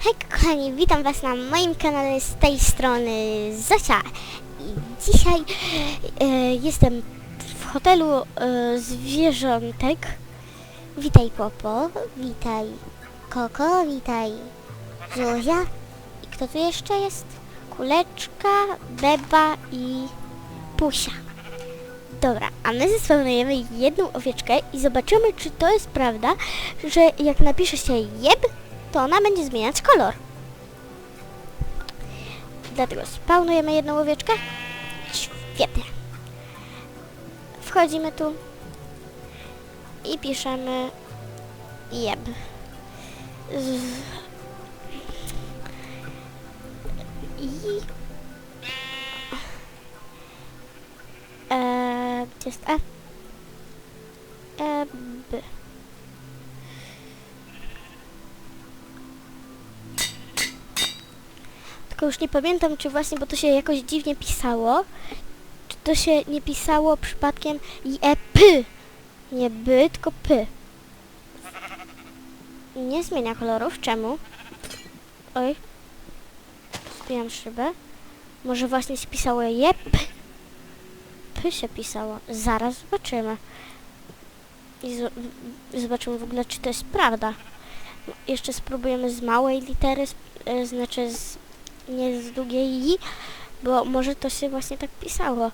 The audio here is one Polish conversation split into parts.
Hej kochani, witam was na moim kanale z tej strony Zosia i dzisiaj e, jestem w hotelu e, zwierzątek. Witaj Popo, witaj Koko, witaj Zuzia i kto tu jeszcze jest? Kuleczka, Beba i Pusia. Dobra, a my zespełnujemy jedną owieczkę i zobaczymy, czy to jest prawda, że jak napisze się jeb, to ona będzie zmieniać kolor. Dlatego spawnujemy jedną owieczkę. Świetnie. Wchodzimy tu i piszemy jeb. Z... I... Eee, jest E? E, B. Tylko już nie pamiętam, czy właśnie, bo to się jakoś dziwnie pisało. Czy to się nie pisało przypadkiem i e p. Nie by, tylko p. Nie zmienia kolorów. Czemu? Oj. Zbijam szybę. Może właśnie się pisało je p. Się pisało. Zaraz zobaczymy. I zobaczymy w ogóle, czy to jest prawda. Jeszcze spróbujemy z małej litery, e, znaczy z nie z długiej i, bo może to się właśnie tak pisało.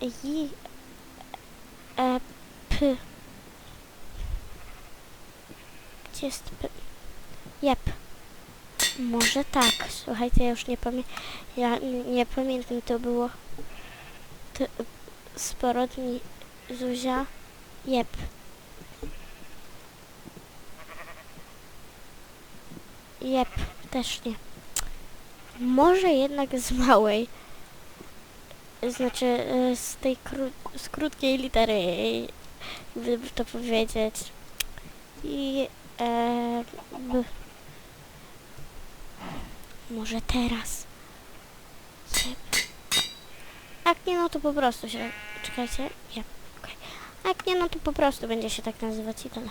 I, e, p. Gdzie jest p? Jep. Może tak. Słuchajcie, ja już nie pamiętam. Ja nie pamiętam, to było to, sporo dni. Zuzia. Jep. Jep, też nie. Może jednak z małej. Znaczy e, z tej kró- z krótkiej litery, gdyby to powiedzieć. I e. Może teraz. Jak nie, no to po prostu się... Czekajcie. Jep, okej. A Jak nie, no to po prostu będzie się tak nazywać i tyle.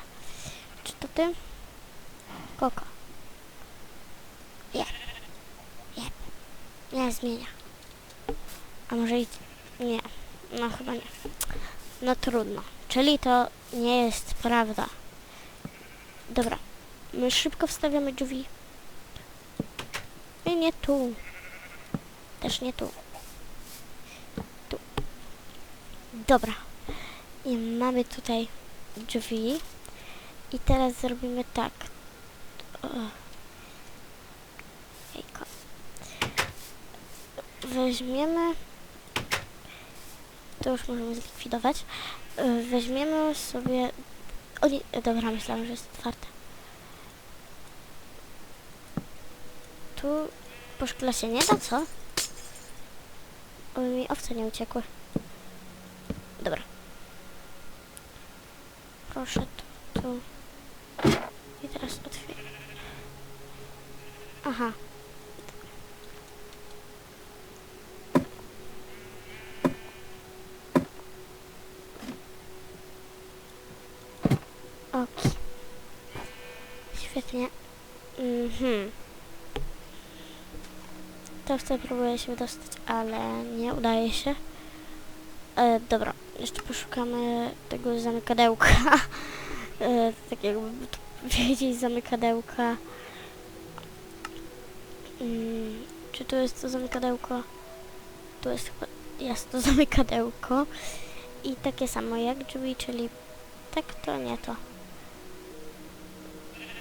Czy to ty? Koko. Nie zmienia. A może i... Nie. No chyba nie. No trudno. Czyli to nie jest prawda. Dobra. My szybko wstawiamy drzwi. I nie tu. Też nie tu. Tu. Dobra. I mamy tutaj drzwi. I teraz zrobimy tak. O. weźmiemy to już możemy zlikwidować Y, weźmiemy sobie o nie, dobra, myślałam, że jest otwarte. Tu po szkle się nie da, co? Oby mi owce nie uciekły. Dobra. Proszę tu, tu. i teraz otwieram. Aha Ok. Świetnie. Mhm. To chcę próbuję się dostać, ale nie udaje się. E, dobra, jeszcze poszukamy tego zamykadełka. e, tak jakby powiedzieć zamykadełka. Mm, czy tu jest to zamykadełko? Tu jest chyba, jest to zamykadełko. I takie samo jak drzwi, czyli tak to, nie to.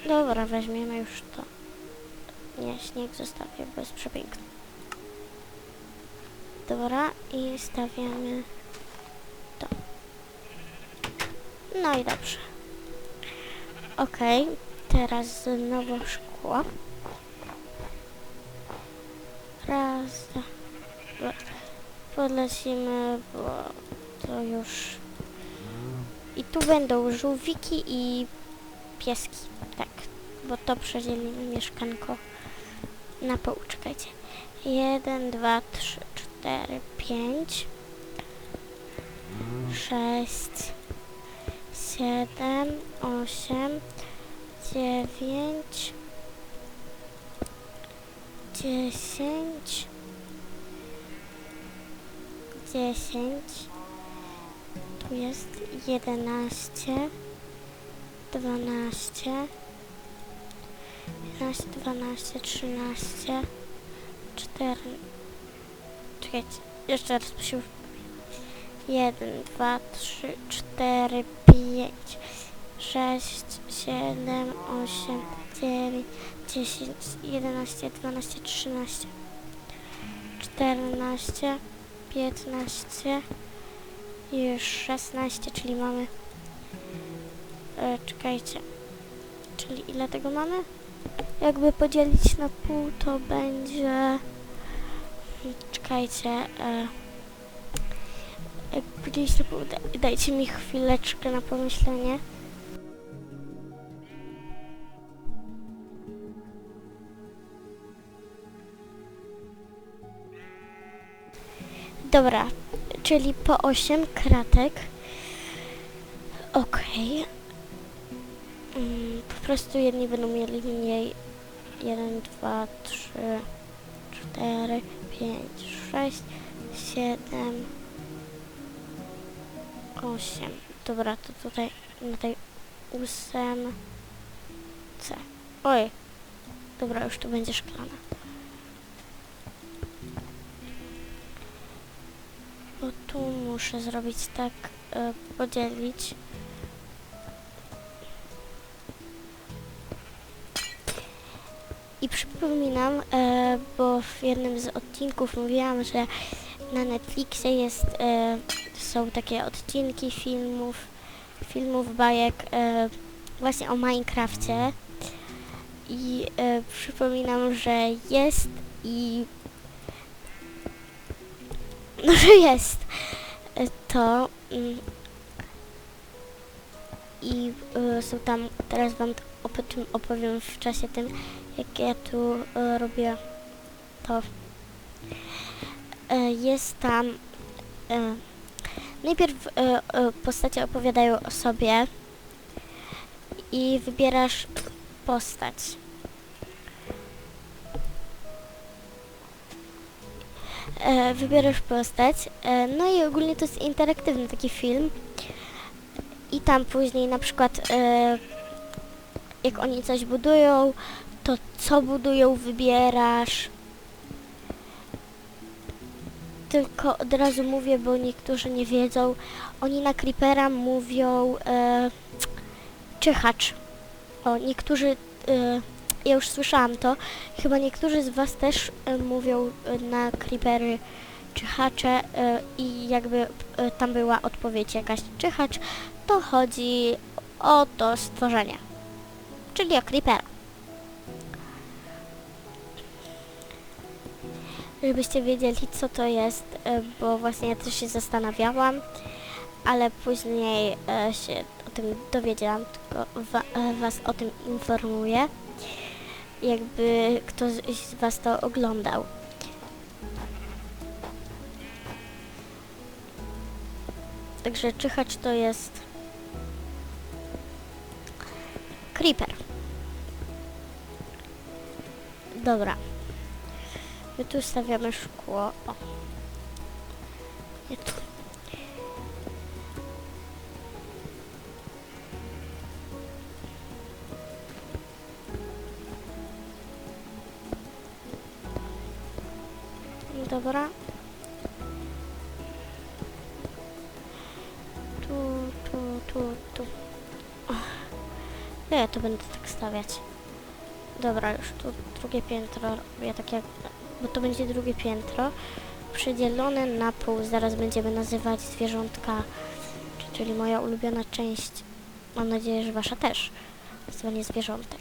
Dobra, weźmiemy już to. Śnieg zostawię, bo jest przepiękny. Dobra, i stawiamy to. No i dobrze. Okej, teraz znowu szkło. Raz, dwa. Podlecimy, bo to już... I tu będą żółwiki i pieski. Tak, bo to przedzielimy mieszkanko na pół. Czekajcie. Jeden, dwa, trzy, cztery, pięć, sześć, siedem, osiem, dziewięć, dziesięć, dziesięć, tu jest jedenaście, dwanaście, jedenaście, dwanaście, trzynaście, cztery, czekajcie, jeszcze raz musimy jeden, dwa, trzy, cztery, pięć, sześć, siedem, osiem, dziewięć, dziesięć, jedenaście, dwanaście, trzynaście, czternaście, piętnaście i już szesnaście, czyli mamy... E, czekajcie. Czyli ile tego mamy? Jakby podzielić na pół, to będzie... Czekajcie. E, jak podzielić na pół, da, dajcie mi chwileczkę na pomyślenie. Dobra, czyli po 8 kratek. Okej. Mm, po prostu jedni będą mieli mniej. 1, 2, 3, 4, 5, 6, 7, 8. Dobra, to tutaj na tej ósemce. Oj. Dobra, już tu będzie szklana. Bo tu muszę zrobić tak, e, podzielić. Przypominam, e, bo w jednym z odcinków mówiłam, że na Netflixie jest, e, są takie odcinki filmów, filmów, bajek e, właśnie o Minecrafcie. I przypominam, że jest i no, że jest to mm, i są tam, teraz wam o tym opowiem w czasie tym, jak ja tu e, robię to. E, jest tam e, najpierw postacie opowiadają o sobie i wybierasz postać. Wybierasz postać, no i ogólnie to jest interaktywny taki film. I tam później na przykład jak oni coś budują, to co budują wybierasz. Tylko od razu mówię, bo niektórzy nie wiedzą. Oni na Creepera mówią e, czyhacz. O, niektórzy, e, ja już słyszałam to, chyba niektórzy z Was też e, mówią e, na Creepery czyhacze e, i jakby e, tam była odpowiedź jakaś czyhacz, to chodzi o to stworzenie, czyli o Creepera. Żebyście wiedzieli, co to jest, e, bo właśnie ja też się zastanawiałam, ale później e, się o tym dowiedziałam, tylko e, Was o tym informuję, jakby ktoś z Was to oglądał. Także czyhacz to jest creeper. Dobra. My tu stawiamy szkło. O. Nie tu. Dobra. Tu, tu, tu, tu. Och. Ja to będę tak stawiać. Dobra, już tu drugie piętro robię tak jak... Bo to będzie drugie piętro. Przydzielone na pół. Zaraz będziemy nazywać zwierzątka, czyli moja ulubiona część. Mam nadzieję, że wasza też. Nazywanie zwierzątek.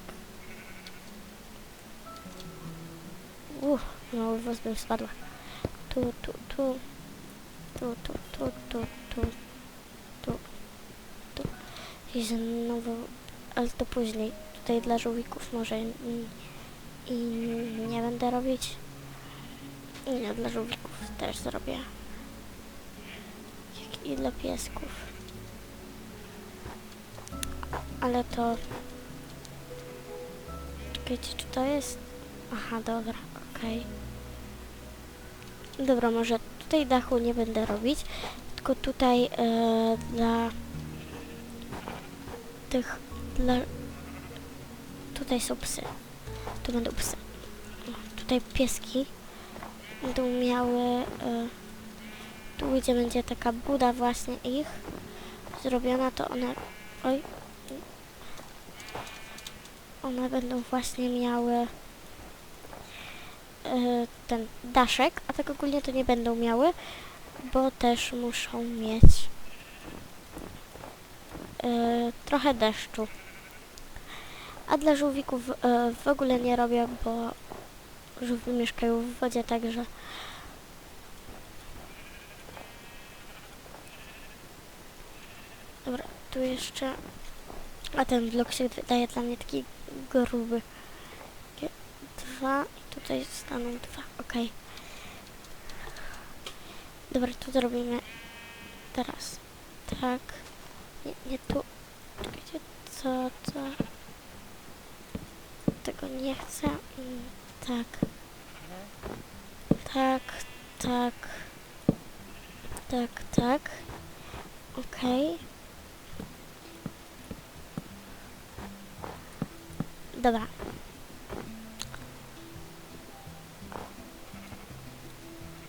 Uff, no wóz bym spadła. Tu, tu, tu. Tu, tu, tu, tu, tu. Tu, tu. I znowu... Ale to później. Tutaj dla żółwików może i, i nie będę robić. Nie, dla żółwików też zrobię. Jak i dla piesków. Ale to Czekajcie, czy to jest... Aha, dobra, okej. Dobra, może tutaj dachu nie będę robić, tylko tutaj e, dla tych, dla... Tutaj są psy. Tu będą psy. Tutaj pieski będą miały... E, tu gdzie będzie taka buda właśnie ich zrobiona, to one... Oj. One będą właśnie miały e, ten daszek, a tak ogólnie to nie będą miały, bo też muszą mieć e, trochę deszczu. A dla żółwików e, w ogóle nie robię, bo żółwi mieszkają w wodzie, także Dobra, tu jeszcze... A ten blok się wydaje dla mnie taki gruby. Dwa i tutaj staną dwa, okej. Dobra, tu zrobimy teraz. Tak. Nie, nie tu. Czekajcie, co, co? Tego nie chcę. Tak. Tak, tak. Tak, tak. Okej. Dobra.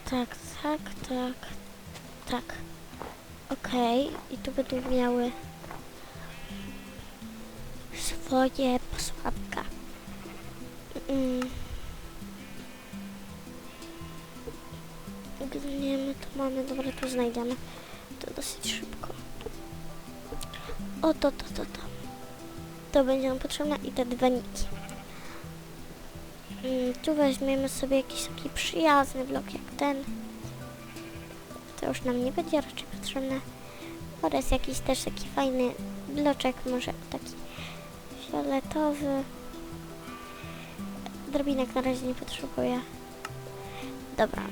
Tak, tak, tak, tak. Okej, i tu będą miały swoje. Mm. My to mamy? Dobra, tu znajdziemy. To dosyć szybko. O, to, to, to, to. To będzie nam potrzebne i te dywaniki. Mm, tu weźmiemy sobie jakiś taki przyjazny blok jak ten. To już nam nie będzie raczej potrzebne. Oraz jakiś też taki fajny bloczek, może taki fioletowy. Drobinek na razie nie potrzebuję. Dobra.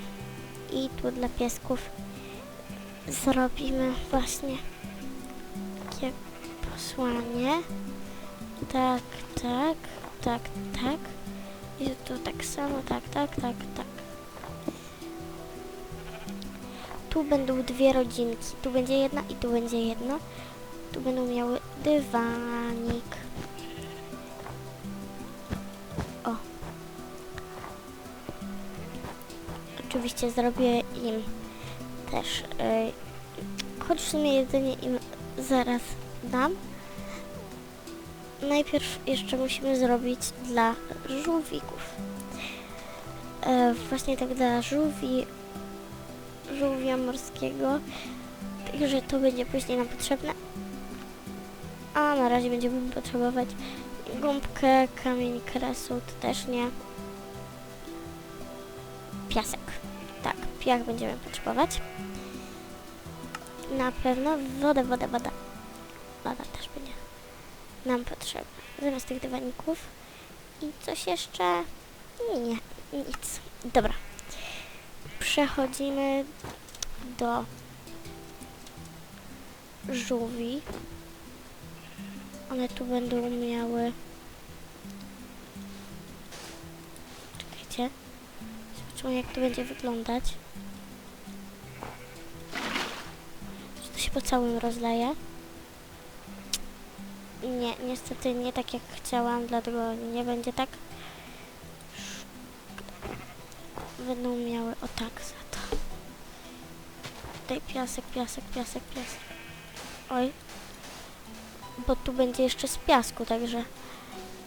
I tu dla piesków zrobimy właśnie takie posłanie. Tak, tak, tak, tak. I tu tak samo, tak, tak, tak, tak. Tu będą dwie rodzinki. Tu będzie jedna i tu będzie jedna. Tu będą miały dywanik. Oczywiście zrobię im też. Yy, choć w sumie jedzenie im zaraz dam. Najpierw jeszcze musimy zrobić dla żółwików. E, właśnie tak dla żółwi, żółwia morskiego. Także to będzie później nam potrzebne. A na razie będziemy potrzebować gąbkę, kamień kresu, to też nie. Piasek. Piach będziemy potrzebować. Na pewno wodę, wodę, woda. Woda też będzie nam potrzebna. Zamiast tych dywaników. I coś jeszcze? Nie, nic. Dobra. Przechodzimy do żółwi. One tu będą miały... Czekajcie. Zobaczymy jak to będzie wyglądać. Się po całym rozleje? Nie, niestety nie tak jak chciałam, dlatego nie będzie tak. Będą miały o tak za to. Tutaj piasek, piasek, piasek, piasek. Oj. Bo tu będzie jeszcze z piasku, także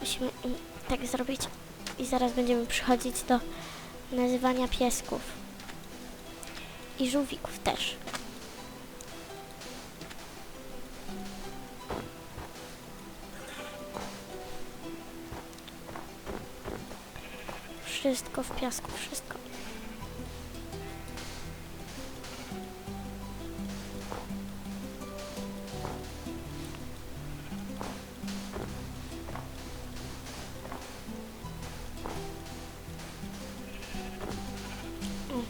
musimy im tak zrobić. I zaraz będziemy przychodzić do nazywania piesków. I żółwików też. Wszystko w piasku, wszystko. O.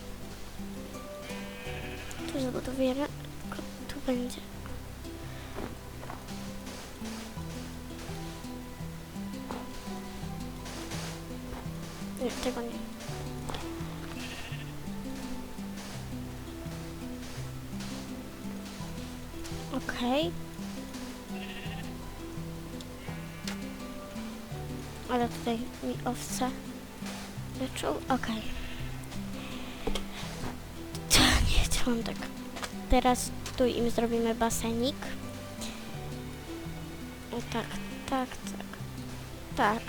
Tu zabudowujemy, tylko tu będzie. Owce wyczuł. Okej. To nie tak. Teraz tu im zrobimy basenik. O, tak, tak, tak. Tak.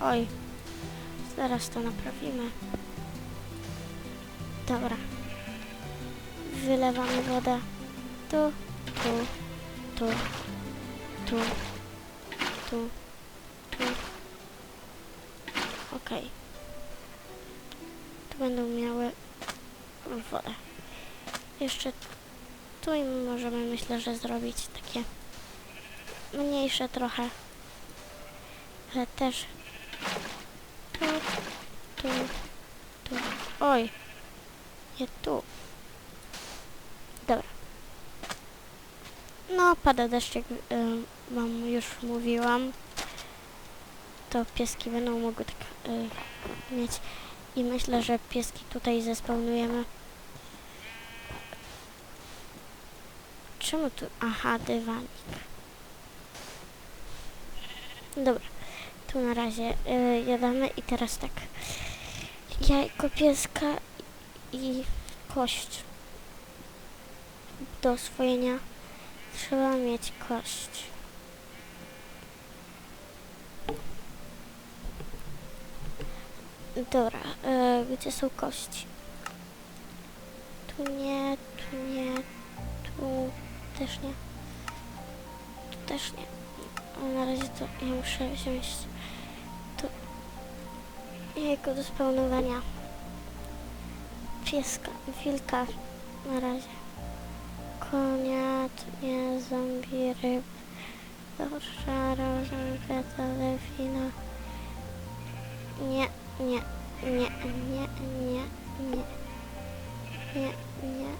Oj. Zaraz to naprawimy. Dobra. Wylewamy wodę. Tu, tu, tu, tu, tu. Okej. Tu będą miały wodę. Jeszcze tu im możemy myślę, że zrobić takie mniejsze trochę. Ale też tu, tu, tu. Oj. Nie tu. Dobra. No, pada deszcz, jak y, wam już mówiłam. To pieski będą mogły tak y, mieć. I myślę, że pieski tutaj zespełnujemy. Czemu tu? Aha, dywanik. Dobra. Tu na razie y, jadamy i teraz tak. Jajko pieska i kość. Do oswojenia trzeba mieć kość. Dobra, y, gdzie są kości? Tu nie, tu nie, tu też nie. Tu też nie. Na razie to ja muszę wziąć to jajko do spełnowania pieska, wilka na razie. Konia, to nie zombie, ryb, szaro, żółwia, delfina. Nie, nie, nie, nie, nie, nie, nie, nie.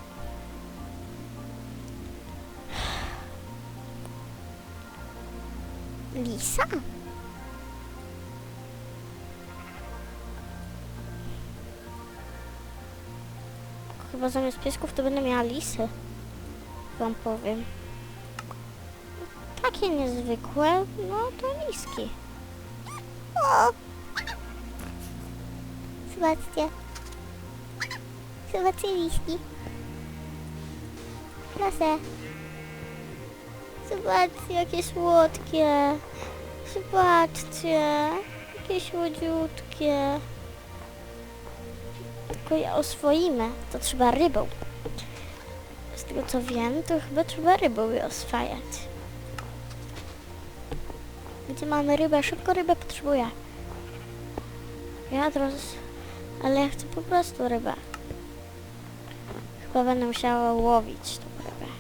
Lisa? Chyba zamiast piesków to będę miała lisy. Wam powiem. Takie niezwykłe, no to liski. O! Zobaczcie. Liski. Proszę. Zobaczcie, jakie słodkie. Zobaczcie. Jakie słodziutkie. Tylko je oswoimy. To trzeba rybą. Z tego co wiem, to chyba trzeba rybą je oswajać. Gdzie mamy rybę? Szybko rybę potrzebuję. Ja teraz... Ale ja chcę po prostu rybę. Chyba będę musiała łowić tą rybę.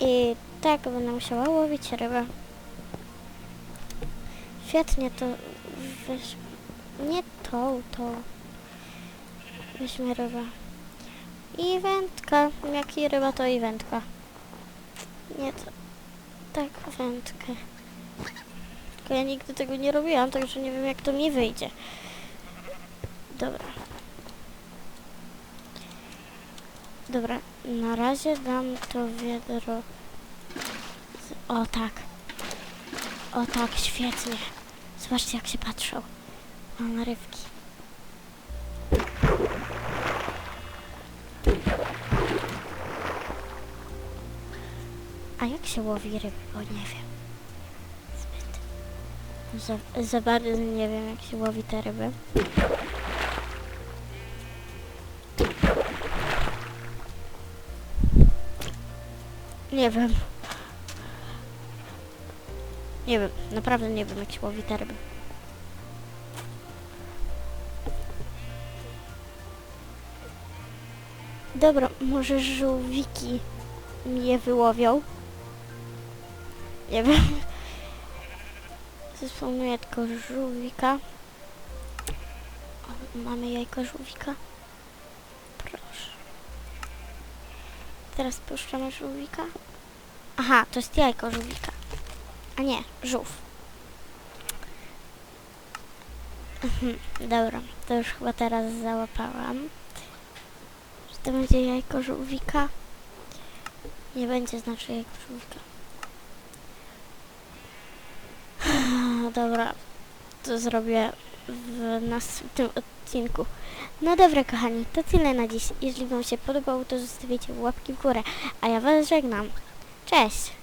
I tak będę musiała łowić rybę. Świetnie to weź... Nie tą, tą. Weźmy rybę. I wędka. Jak i ryba, to i wędka. Nie to... Tak, wędkę. Tylko ja nigdy tego nie robiłam, także nie wiem jak to mi wyjdzie. Dobra. Dobra, na razie dam to wiadro. O tak. O tak, świetnie. Zobaczcie jak się patrzą. O, na rybki. A jak się łowi ryby? Bo nie wiem. Za, za bardzo nie wiem jak się łowi te ryby. Nie wiem. Nie wiem, naprawdę nie wiem jak się łowi te ryby. Dobra, może żółwiki mnie wyłowią. Nie wiem. Zespołuję tylko żółwika. O, mamy jajko żółwika. Proszę. Teraz puszczamy żółwika. Aha, to jest jajko żółwika. A nie, żółw. Mhm, Dobra, to już chyba teraz załapałam. Że to będzie jajko żółwika. Nie będzie znaczy jajko żółwika. Dobra, to zrobię w następnym odcinku. No dobra, kochani, to tyle na dziś. Jeżeli Wam się podobało, to zostawicie łapki w górę, a ja Was żegnam. Cześć!